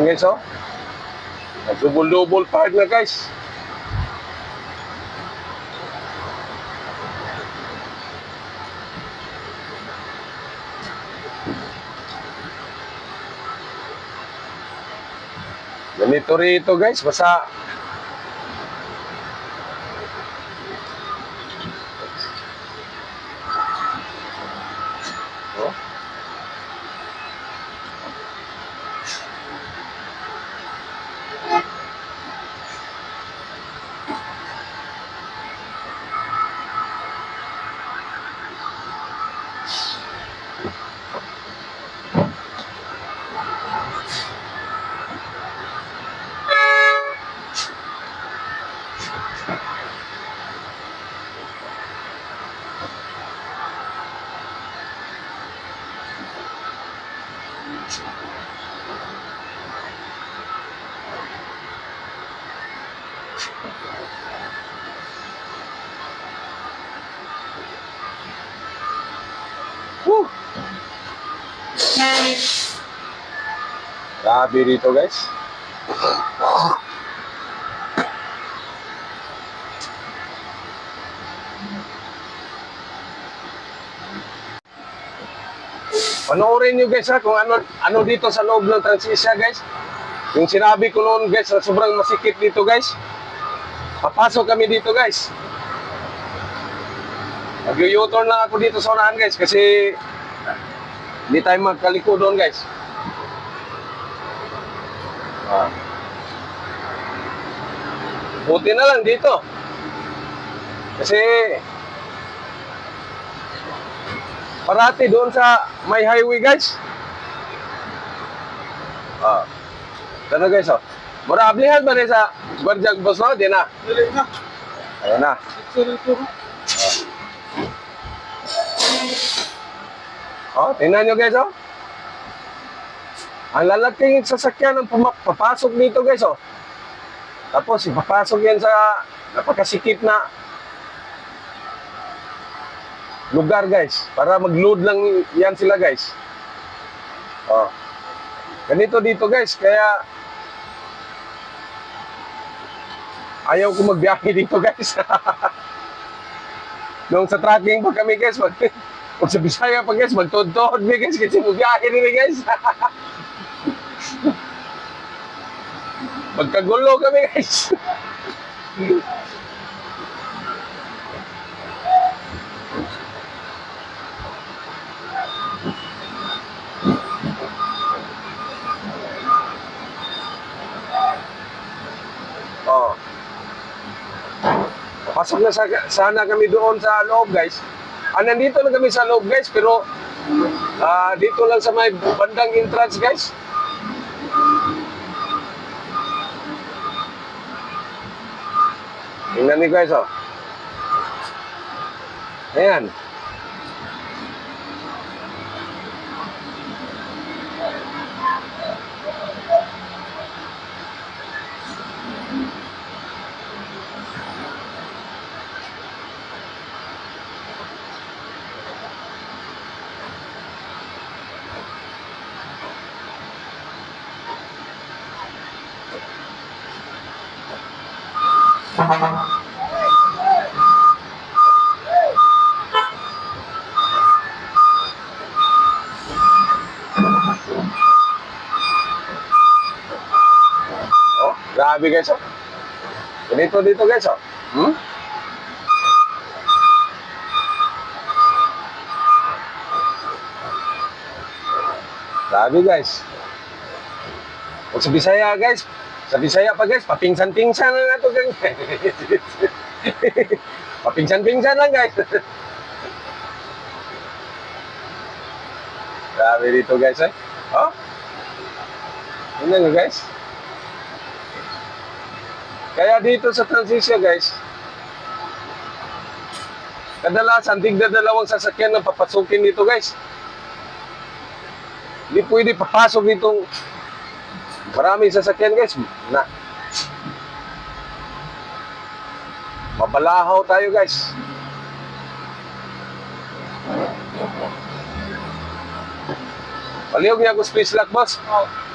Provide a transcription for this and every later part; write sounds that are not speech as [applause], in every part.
Yan guys, oh. Nag-double-double part na guys. Ganito rito guys, basta Woo! Grabe dito guys. Panoorin nyo guys ha kung ano, ano dito sa loob ng transisya guys. Yung sinabi ko noon guys na sobrang masikip dito guys. Papasok kami dito guys. Mag-u-turn lang ako dito sa unahan guys kasi hindi tayo magkaliko doon guys. Ah. Buti na lang dito. Kasi parati doon sa may highway guys. Ah. Ano guys oh. Mura ablihan ba rin sa Barjag Boss no? Di na. Dili na. Ayan na. Po. Oh, tingnan nyo guys, oh. Ang lalaking sasakyan ng puma- papasok dito guys, oh. Tapos, ipapasok yan sa napakasikip na lugar guys. Para mag-load lang yan sila guys. Oh. Ganito dito guys, kaya ayaw ko magbiyahe dito guys. [laughs] Nung sa tracking pa kami guys, mag [laughs] Kung sa Bisaya pa guys, magtod-tod mi [laughs] guys, kasi magbiyahe rin guys. Magkagulo kami guys. Oh. Pasok na sa, sana kami doon sa loob guys. Ah, nandito na kami sa loob guys, pero ah, dito lang sa may bandang entrance guys. Tingnan niyo guys oh. Ayan. Oh, grabe guys oh. Dito dito guys oh. Hmm? Grabe guys. Kung sa Bisaya guys, sa Bisaya pa guys, papingsan-pingsan na nato guys. [laughs] papingsan-pingsan lang guys. Grabe dito guys eh. Oh? Yun nga guys. Kaya dito sa transisyon guys, kadalasan tigda dalawang sasakyan ng papasukin dito guys. Hindi pwede papasok ditong maraming sasakyan guys. Na, mabalahaw tayo guys. Palihog niya ako space lock boss. Oh.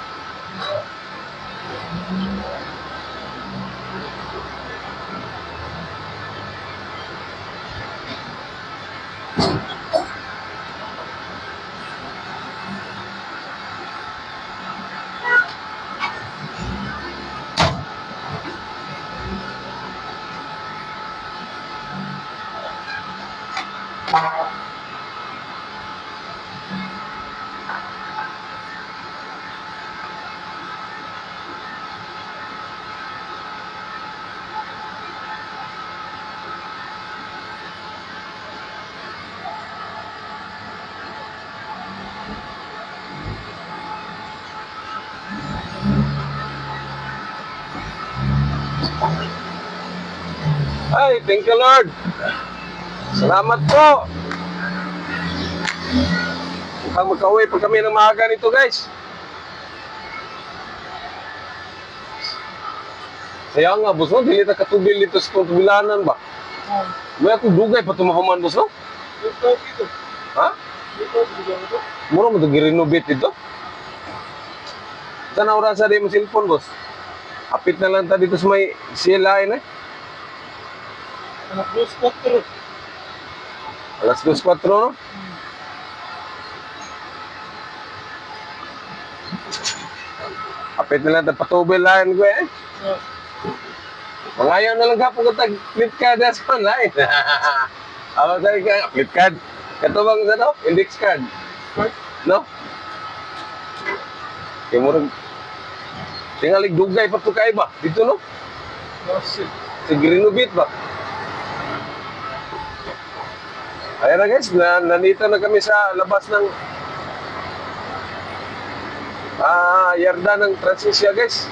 Thank you, Lord. Salamat po. Mukhang magka-uwi pa kami ng maaga nito guys. Kaya nga, boss, no? Dili na katubil dito sa tubilanan ba? Oh, May akong dugay pa tumahuman, boss, no? ito, ito. Ha? Mura mo ito girenovate dito? Na oras sa mo cellphone, boss? Apit na lang ta dito sa may CLI na. Anak dos, kwatro. Alas 2.4, no? Apit na lang ta patubil line ko eh. Mangayaw na lang ka po [laughs] kung flip card na sa online. Ako tayo ka, flip card. Katubang sa no? Index card. No? Kaya mo rin, tingalig dugay pa ito ba? Dito no? Sa Grinovit ba? Ayan na guys, na, nandito na kami sa labas ng ah, yarda ng Transisia guys.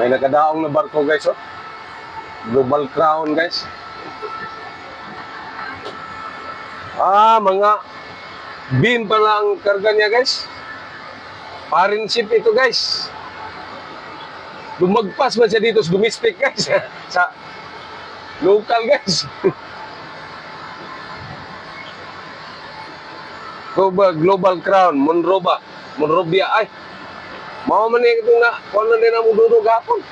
May nakadaong na barko guys oh. Global Crown guys. Ah, mga beam pala ang karga niya, guys. Foreign ship ito, guys. Lumagpas man siya dito sa guys. [laughs] sa local, guys. [laughs] Global, Global Crown, Monroba, Monrovia, ay. Mao man ni itong na, kung na din ang mududog hapon.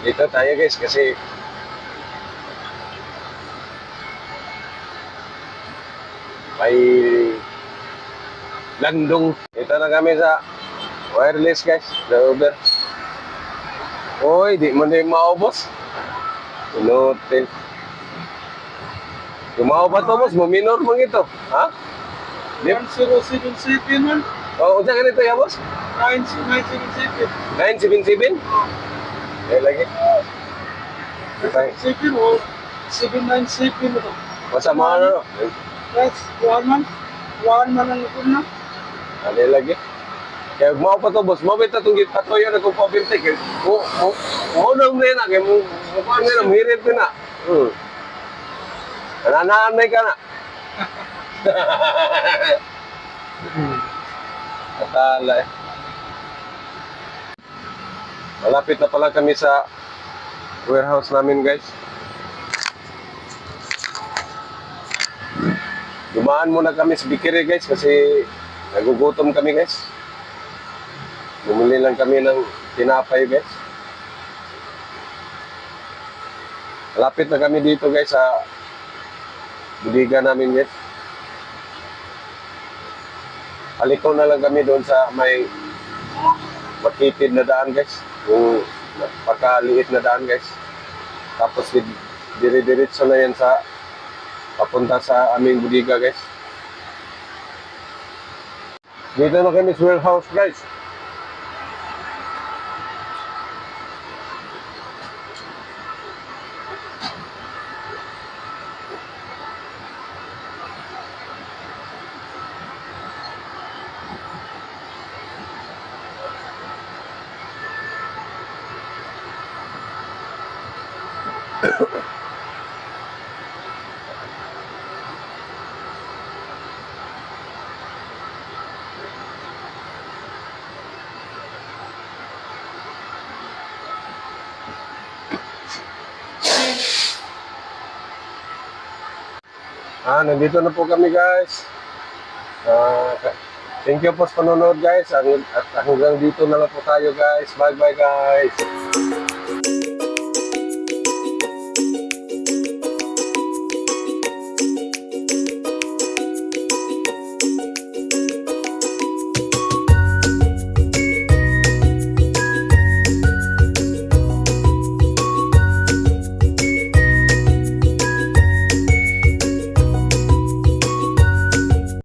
Dito tayo guys kasi may landong. Ito na kami sa wireless guys, the Uber. Oy, di mo na yung maubos. Inutin. Gumawa ba to boss? Muminor mo ito. Ha? Di, 1077 man. oh, unsa ganito ya boss? 977. 977? Eh, lagi. Okay. 7 o 797 na to. Masa mo ano? That's one man. One man ang ito na. Ano lagi? Kaya mo pa to boss, mo bita tong gipatoyo na kung pabinte mo mo mo nang nena kay mo mo pa nena mirit na. Hmm. Nananay ka na. [laughs] Katala eh. Malapit na pala kami sa warehouse namin guys. Dumaan muna kami sa Bikiri guys kasi nagugutom kami guys. Bumili lang kami ng tinapay guys. Malapit na kami dito guys sa budiga namin guys. Aliko na lang kami doon sa may makitid na daan guys. Yung napakaliit na daan guys. Tapos di- dire-diretso na yan sa papunta sa aming budiga guys. Dito na kami sa warehouse guys. Ah, nandito na po kami guys. Ah, thank you po sa panonood guys. At hanggang dito na lang po tayo guys. Bye bye guys.